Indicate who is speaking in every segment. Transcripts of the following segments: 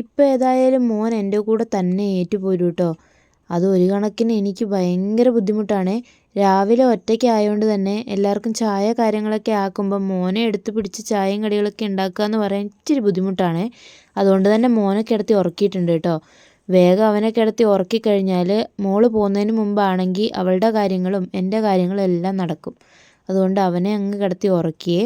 Speaker 1: ഇപ്പോൾ ഏതായാലും മോൻ എന്റെ കൂടെ തന്നെ ഏറ്റുപോരും കേട്ടോ അത് ഒരു കണക്കിന് എനിക്ക് ഭയങ്കര ബുദ്ധിമുട്ടാണ്. രാവിലെ ഒറ്റയ്ക്ക് ആയതുകൊണ്ട് തന്നെ എല്ലാവർക്കും ചായ കാര്യങ്ങളൊക്കെ ആക്കുമ്പോൾ മോനെ എടുത്ത് പിടിച്ച് ചായയും കടികളൊക്കെ ഉണ്ടാക്കുക എന്ന് പറയാൻ ഇച്ചിരി ബുദ്ധിമുട്ടാണ്. അതുകൊണ്ട് തന്നെ മോനെ കിടത്തി ഉറക്കിയിട്ടുണ്ട് കേട്ടോ വേഗം അവനെ കിടത്തി ഉറക്കിക്കഴിഞ്ഞാൽ മോൾ പോകുന്നതിന് മുമ്പാണെങ്കിൽ അവളുടെ കാര്യങ്ങളും എന്റെ കാര്യങ്ങളും എല്ലാം നടക്കും. അതുകൊണ്ട് അവനെ അങ്ങ് കിടത്തി ഉറക്കിയേ.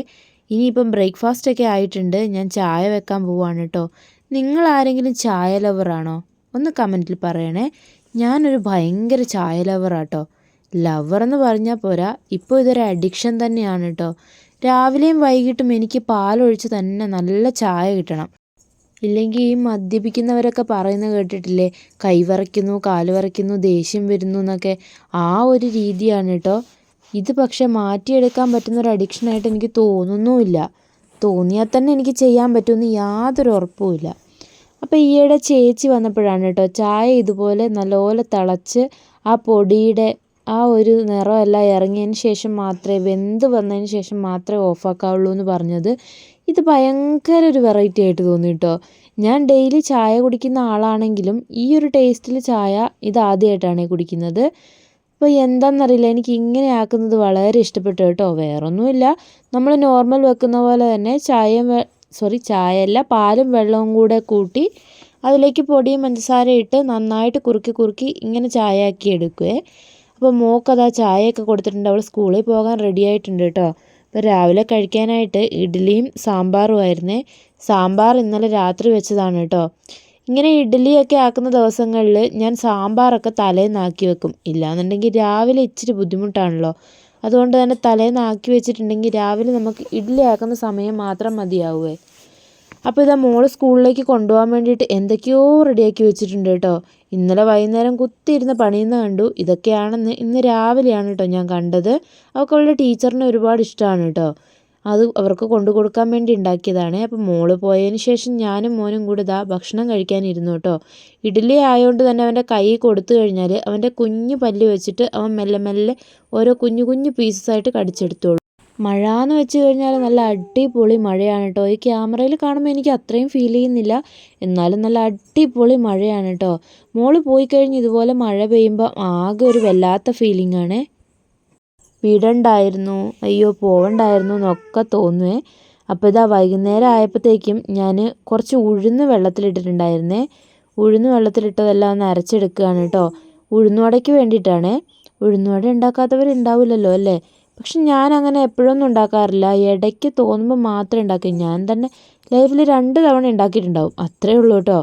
Speaker 1: ഇനിയിപ്പം ബ്രേക്ക്ഫാസ്റ്റ് ഒക്കെ ആയിട്ടുണ്ട്. ഞാൻ ചായ വെക്കാൻ പോവാണ് കേട്ടോ നിങ്ങൾ ആരെങ്കിലും ചായ ലവറാണോ ഒന്ന് കമന്റിൽ പറയണേ. ഞാനൊരു ഭയങ്കര ചായ ലവറാട്ടോ ലവർ എന്ന് പറഞ്ഞാൽ പോരാ ഇപ്പോൾ ഇതൊരു അഡിക്ഷൻ തന്നെയാണ് കേട്ടോ രാവിലെയും വൈകിട്ടും എനിക്ക് പാലൊഴിച്ച് തന്നെ നല്ല ചായ കിട്ടണം. ഇല്ലെങ്കിൽ ഈ മദ്യപിക്കുന്നവരൊക്കെ പറയുന്നത് കേട്ടിട്ടില്ലേ? കൈ കാലുവറയ്ക്കുന്നു കാൽ വിറയ്ക്കുന്നു ദേഷ്യം വരുന്നു എന്നൊക്കെ. ആ ഒരു രീതിയാണ് കേട്ടോ ഇത് പക്ഷെ മാറ്റിയെടുക്കാൻ പറ്റുന്ന ഒരു അഡിക്ഷനായിട്ട് എനിക്ക് തോന്നുന്നുമില്ല. തോന്നിയാൽ തന്നെ എനിക്ക് ചെയ്യാൻ പറ്റുമെന്ന് യാതൊരു ഉറപ്പുമില്ല അപ്പോൾ ഈയിടെ ചേച്ചി വന്നപ്പോഴാണ് കേട്ടോ ചായ ഇതുപോലെ നല്ലപോലെ തിളച്ച് ആ പൊടിയുടെ ആ ഒരു നിറമെല്ലാം ഇറങ്ങിയതിന് ശേഷം മാത്രമേ വെന്ത് വന്നതിന് ശേഷം മാത്രമേ ഓഫാക്കാവുള്ളൂ എന്ന് പറഞ്ഞത്. ഇത് ഭയങ്കര ഒരു വെറൈറ്റി ആയിട്ട് തോന്നി കേട്ടോ. ഞാൻ ഡെയിലി ചായ കുടിക്കുന്ന ആളാണെങ്കിലും ഈ ഒരു ടേസ്റ്റിൽ ചായ ഇത് ആദ്യമായിട്ടാണ് കുടിക്കുന്നത്. അപ്പോൾ എന്താണെന്നറിയില്ല എനിക്ക് ഇങ്ങനെ ആക്കുന്നത് വളരെ ഇഷ്ടപ്പെട്ടു കേട്ടോ. വേറൊന്നുമില്ല. നമ്മൾ നോർമൽ വെക്കുന്ന പോലെ തന്നെ ചായയും സോറി ചായയല്ല പാലും വെള്ളവും കൂടെ കൂട്ടി അതിലേക്ക് പൊടിയും പഞ്ചസാര ഇട്ട് നന്നായിട്ട് കുറുക്കി കുറുക്കി ഇങ്ങനെ ചായ ആക്കി എടുക്കുവേ. അപ്പോൾ മോക്കതാ ചായയൊക്കെ കൊടുത്തിട്ടുണ്ട്. അവൾ സ്കൂളിൽ പോകാൻ റെഡി ആയിട്ടുണ്ട് കേട്ടോ. അപ്പോൾ രാവിലെ കഴിക്കാനായിട്ട് ഇഡ്ഡലിയും സാമ്പാറും ആയിരുന്നേ. സാമ്പാർ ഇന്നലെ രാത്രി വെച്ചതാണ് കേട്ടോ. ഇങ്ങനെ ഇഡ്ഡലിയൊക്കെ ആക്കുന്ന ദിവസങ്ങളിൽ ഞാൻ സാമ്പാറൊക്കെ തലേന്നാക്കി വെക്കും. ഇല്ലാന്നുണ്ടെങ്കിൽ രാവിലെ ഇച്ചിരി ബുദ്ധിമുട്ടാണല്ലോ. അതുകൊണ്ട് തന്നെ തലേന്നാക്കി വെച്ചിട്ടുണ്ടെങ്കിൽ രാവിലെ നമുക്ക് ഇഡ്ഡലി ആക്കുന്ന സമയം മാത്രം മതിയാവുമേ അപ്പോൾ ഇതാ മോൾ സ്കൂളിലേക്ക് കൊണ്ടുപോകാൻ വേണ്ടിയിട്ട് എന്തൊക്കെയോ റെഡിയാക്കി വെച്ചിട്ടുണ്ട് കേട്ടോ. ഇന്നലെ വൈകുന്നേരം കുത്തിയിരുന്ന് പണിയുന്ന കണ്ടു. ഇതൊക്കെയാണെന്ന് ഇന്ന് രാവിലെയാണ് കേട്ടോ ഞാൻ കണ്ടത്. അവൾക്ക് അവളുടെ ടീച്ചറിനെ ഒരുപാട് ഇഷ്ടമാണ് കേട്ടോ. അത് അവർക്ക് കൊണ്ടു കൊടുക്കാൻ വേണ്ടി ഉണ്ടാക്കിയതാണ്. അപ്പോൾ മോൾ പോയതിന് ശേഷം ഞാനും മോനും കൂടെ ഇതാ ഭക്ഷണം കഴിക്കാനിരുന്നു കേട്ടോ. ഇഡ്ഡലി ആയതുകൊണ്ട് തന്നെ അവന്റെ കൈ കൊടുത്തു കഴിഞ്ഞാൽ അവന്റെ കുഞ്ഞു പല്ല് വെച്ചിട്ട് അവൻ മെല്ലെ മെല്ലെ ഓരോ കുഞ്ഞു കുഞ്ഞു പീസസ് ആയിട്ട് കടിച്ചെടുത്തോളൂ. മഴ എന്ന് വെച്ച് കഴിഞ്ഞാൽ നല്ല അടിപൊളി മഴയാണ് കേട്ടോ. ഈ ക്യാമറയിൽ കാണുമ്പോൾ എനിക്ക് അത്രയും ഫീൽ ചെയ്യുന്നില്ല. എന്നാലും നല്ല അടിപൊളി മഴയാണ് കേട്ടോ. മോൾ പോയി കഴിഞ്ഞ് ഇതുപോലെ മഴ പെയ്യുമ്പോൾ ആകെ ഒരു വല്ലാത്ത ഫീലിംഗ് ആണ്. വിടണ്ടായിരുന്നു. അയ്യോ പോവണ്ടായിരുന്നു എന്നൊക്കെ തോന്നുവേ. അപ്പോൾ ഇതാ വൈകുന്നേരം ആയപ്പോഴത്തേക്കും ഞാൻ കുറച്ച് ഉഴുന്ന് വെള്ളത്തിലിട്ടിട്ടുണ്ടായിരുന്നേ. ഉഴുന്ന് വെള്ളത്തിലിട്ടതെല്ലാം ഒന്ന് അരച്ചെടുക്കുകയാണ് കേട്ടോ. ഉഴുന്നുവടയ്ക്ക് വേണ്ടിയിട്ടാണേ. ഉഴുന്നുവട ഉണ്ടാക്കാത്തവരുണ്ടാവില്ലല്ലോ അല്ലേ? പക്ഷെ ഞാൻ അങ്ങനെ എപ്പോഴൊന്നും ഉണ്ടാക്കാറില്ല. ഇടയ്ക്ക് തോന്നുമ്പോൾ മാത്രമേ ഉണ്ടാക്കൂ. ഞാൻ തന്നെ ലൈഫിൽ രണ്ട് തവണ ഉണ്ടാക്കിയിട്ടുണ്ടാവും. അത്രയേ ഉള്ളൂ കേട്ടോ.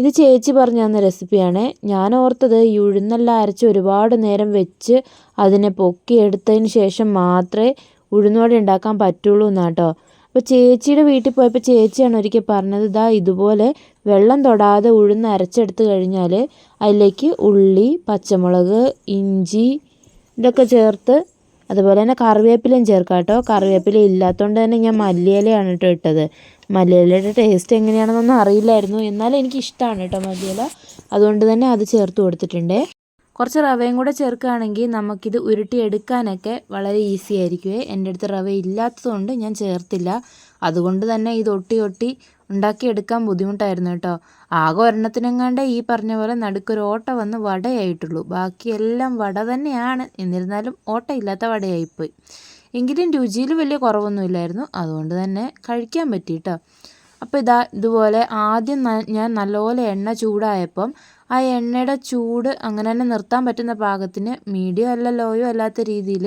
Speaker 1: ഇത് ചേച്ചി പറഞ്ഞു തന്ന റെസിപ്പിയാണ്. ഞാൻ ഓർത്തത് ഈ ഉഴുന്നെല്ലാം അരച്ച് ഒരുപാട് നേരം വെച്ച് അതിനെ പൊക്കി എടുത്തതിന് ശേഷം മാത്രമേ ഉഴുന്നുവട ഉണ്ടാക്കാൻ പറ്റുള്ളൂ എന്നാട്ടോ. അപ്പോൾ ചേച്ചിയുടെ വീട്ടിൽ പോയപ്പോൾ ചേച്ചിയാണ് ഒരിക്കൽ പറഞ്ഞത് ഇതാ ഇതുപോലെ വെള്ളം തൊടാതെ ഉഴുന്ന് അരച്ചെടുത്ത് കഴിഞ്ഞാൽ അതിലേക്ക് ഉള്ളി പച്ചമുളക് ഇഞ്ചി ഇതൊക്കെ ചേർത്ത് അതുപോലെ തന്നെ കറിവേപ്പിലയും ചേർക്കാം കേട്ടോ കറിവേപ്പില ഇല്ലാത്തതുകൊണ്ട് തന്നെ ഞാൻ മല്ലിയിലയാണ് കേട്ടോ ഇട്ടത്. മല്ലിയിലയുടെ ടേസ്റ്റ് എങ്ങനെയാണെന്നൊന്നും അറിയില്ലായിരുന്നു. എന്നാലും എനിക്ക് ഇഷ്ടമാണ് കേട്ടോ മല്ലിയില. അതുകൊണ്ട് തന്നെ അത് ചേർത്ത് കൊടുത്തിട്ടുണ്ട്. കുറച്ച് റവയും കൂടെ ചേർക്കുകയാണെങ്കിൽ നമുക്കിത് ഉരുട്ടിയെടുക്കാനൊക്കെ വളരെ ഈസി ആയിരിക്കുമേ എന്റെ അടുത്ത് റവ ഇല്ലാത്തതുകൊണ്ട് ഞാൻ ചേർത്തില്ല. അതുകൊണ്ട് തന്നെ ഇത് ഒട്ടി ഒട്ടി ഉണ്ടാക്കിയെടുക്കാൻ ബുദ്ധിമുട്ടായിരുന്നു കേട്ടോ. ആകെ ഒരെണ്ണത്തിനെങ്ങാണ്ട് ഈ പറഞ്ഞ പോലെ നടുക്കൊരു ഓട്ട വന്ന് വടയായിട്ടുള്ളൂ. ബാക്കിയെല്ലാം വട തന്നെയാണ്. എന്നിരുന്നാലും ഓട്ടയില്ലാത്ത വടയായിപ്പോയി. എങ്കിലും രുചിയിൽ വലിയ കുറവൊന്നുമില്ലായിരുന്നു. അതുകൊണ്ട് തന്നെ കഴിക്കാൻ പറ്റി കേട്ടോ അപ്പോൾ ഇതാ ഇതുപോലെ ആദ്യം ഞാൻ നല്ലപോലെ എണ്ണ ചൂടായപ്പം ആ എണ്ണയുടെ ചൂട് അങ്ങനെ തന്നെ നിർത്താൻ പറ്റുന്ന പാകത്തിന് മീഡിയം അല്ല ലോയോ അല്ലാത്ത രീതിയിൽ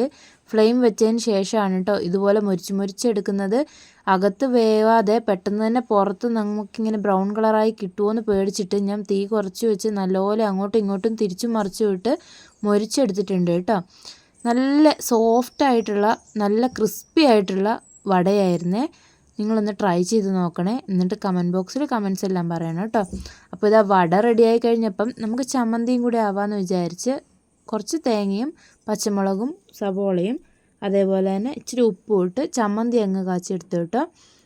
Speaker 1: ഫ്ലെയിം വെച്ചതിന് ശേഷമാണ് കേട്ടോ ഇതുപോലെ മുരിച്ച് മുരിച്ചെടുക്കുന്നത് അകത്ത് വേവാതെ പെട്ടെന്ന് തന്നെ പുറത്ത് നമുക്കിങ്ങനെ ബ്രൗൺ കളറായി കിട്ടുമോ പേടിച്ചിട്ട് ഞാൻ തീ കുറച്ച് വെച്ച് നല്ലപോലെ അങ്ങോട്ടും ഇങ്ങോട്ടും തിരിച്ചും മറിച്ചു വിട്ട് മുരിച്ചെടുത്തിട്ടുണ്ട് കേട്ടോ നല്ല സോഫ്റ്റ് ആയിട്ടുള്ള നല്ല ക്രിസ്പി ആയിട്ടുള്ള വടയായിരുന്നേ. നിങ്ങളൊന്ന് ട്രൈ ചെയ്ത് നോക്കണേ. എന്നിട്ട് കമന്റ് ബോക്സിൽ കമൻസ് എല്ലാം പറയണം കേട്ടോ. അപ്പോൾ ഇതാ വട റെഡിയായി കഴിഞ്ഞപ്പം നമുക്ക് ചമ്മന്തിയും കൂടി ആവാമെന്ന് വിചാരിച്ച് കുറച്ച് തേങ്ങയും പച്ചമുളകും സവോളയും അതേപോലെ തന്നെ ഇച്ചിരി ഉപ്പും ഇട്ട് ചമ്മന്തി അങ്ങ് കാച്ചെടുത്തു കേട്ടോ.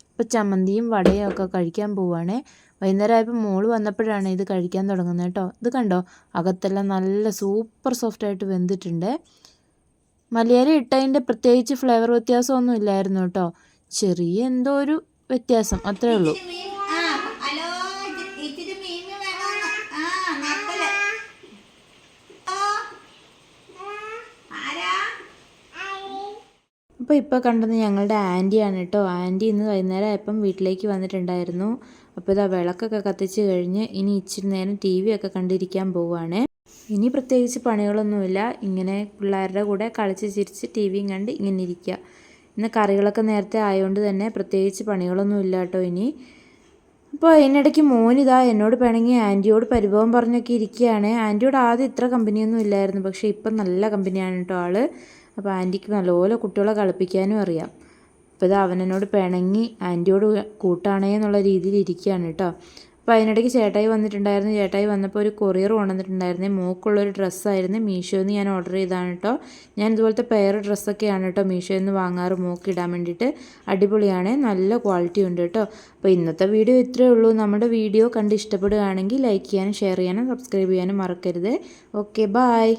Speaker 1: അപ്പോൾ ചമ്മന്തിയും വടയും ഒക്കെ കഴിക്കാൻ പോവുകയാണേ വൈകുന്നേരം ആയപ്പോൾ മോൾ വന്നപ്പോഴാണ് ഇത് കഴിക്കാൻ തുടങ്ങുന്നത് കേട്ടോ. ഇത് കണ്ടോ? അകത്തെല്ലാം നല്ല സൂപ്പർ സോഫ്റ്റായിട്ട് വെന്തിട്ടുണ്ട്. മലയാളി ഇട്ടതിന്റെ പ്രത്യേകിച്ച് ഫ്ലേവർ വ്യത്യാസമൊന്നും ഇല്ലായിരുന്നു കേട്ടോ. ചെറിയ എന്തോ ഒരു വ്യത്യാസം അത്രേ ഉള്ളൂ. അപ്പോൾ ഇപ്പോൾ കണ്ടത് ഞങ്ങളുടെ ആന്റിയാണ് കേട്ടോ. ആന്റി ഇന്ന് വൈകുന്നേരം ആയപ്പം വീട്ടിലേക്ക് വന്നിട്ടുണ്ടായിരുന്നു. അപ്പോൾ ഇതാ വിളക്കൊക്കെ കത്തിച്ച് കഴിഞ്ഞ് ഇനി ഇച്ചിരി നേരം ടി വി ഒക്കെ കണ്ടിരിക്കാൻ പോവുകയാണ് ഇനി പ്രത്യേകിച്ച് പണികളൊന്നുമില്ല. ഇങ്ങനെ പിള്ളേരുടെ കൂടെ കളിച്ച് ചിരിച്ച് ടി വിയും കണ്ട് ഇങ്ങനെ ഇരിക്കുക ഇന്ന് കറികളൊക്കെ നേരത്തെ ആയതുകൊണ്ട് തന്നെ പ്രത്യേകിച്ച് പണികളൊന്നും ഇല്ല കേട്ടോ ഇനി. അപ്പോൾ അതിനിടയ്ക്ക് മോനിതാ എന്നോട് പിണങ്ങി ആന്റിയോട് പരിഭവം പറഞ്ഞൊക്കെ ഇരിക്കുകയാണ് ആന്റിയോട് ആദ്യം ഇത്ര കമ്പനിയൊന്നും ഇല്ലായിരുന്നു. പക്ഷേ ഇപ്പം നല്ല കമ്പനിയാണ് കേട്ടോ ആൾ അപ്പോൾ ആന്റിക്ക് നല്ലപോലെ കുട്ടികളെ കളിപ്പിക്കാനും അറിയാം. അപ്പോൾ ഇത് അവനെന്നോട് പിണങ്ങി ആന്റിയോട് കൂട്ടാണേ എന്നുള്ള രീതിയിൽ ഇരിക്കുകയാണ് കേട്ടോ. അതിനിടയ്ക്ക് ചേട്ടായി വന്നിട്ടുണ്ടായിരുന്നു. ചേട്ടായി വന്നപ്പോൾ ഒരു കൊറിയർ കൊണ്ടുവന്നിട്ടുണ്ടായിരുന്നേ. മോക്കുള്ളൊരു ഡ്രസ്സായിരുന്നു മീഷോയിൽ നിന്ന് ഞാൻ ഓർഡർ ചെയ്താണ് കേട്ടോ ഞാൻ ഇതുപോലത്തെ പെയർ ഡ്രസ്സൊക്കെയാണ് കേട്ടോ മീഷോയിൽ നിന്ന് വാങ്ങാറ്. മോക്ക് ഇടാൻ വേണ്ടിയിട്ട് അടിപൊളിയാണ്. നല്ല ക്വാളിറ്റി ഉണ്ട് കേട്ടോ അപ്പോൾ ഇന്നത്തെ വീഡിയോ ഇത്രയേ ഉള്ളൂ. നമ്മുടെ വീഡിയോ കണ്ട് ഇഷ്ടപ്പെടുകയാണെങ്കിൽ ലൈക്ക് ചെയ്യാനും ഷെയർ ചെയ്യാനും സബ്സ്ക്രൈബ് ചെയ്യാനും മറക്കരുത്. Okay bye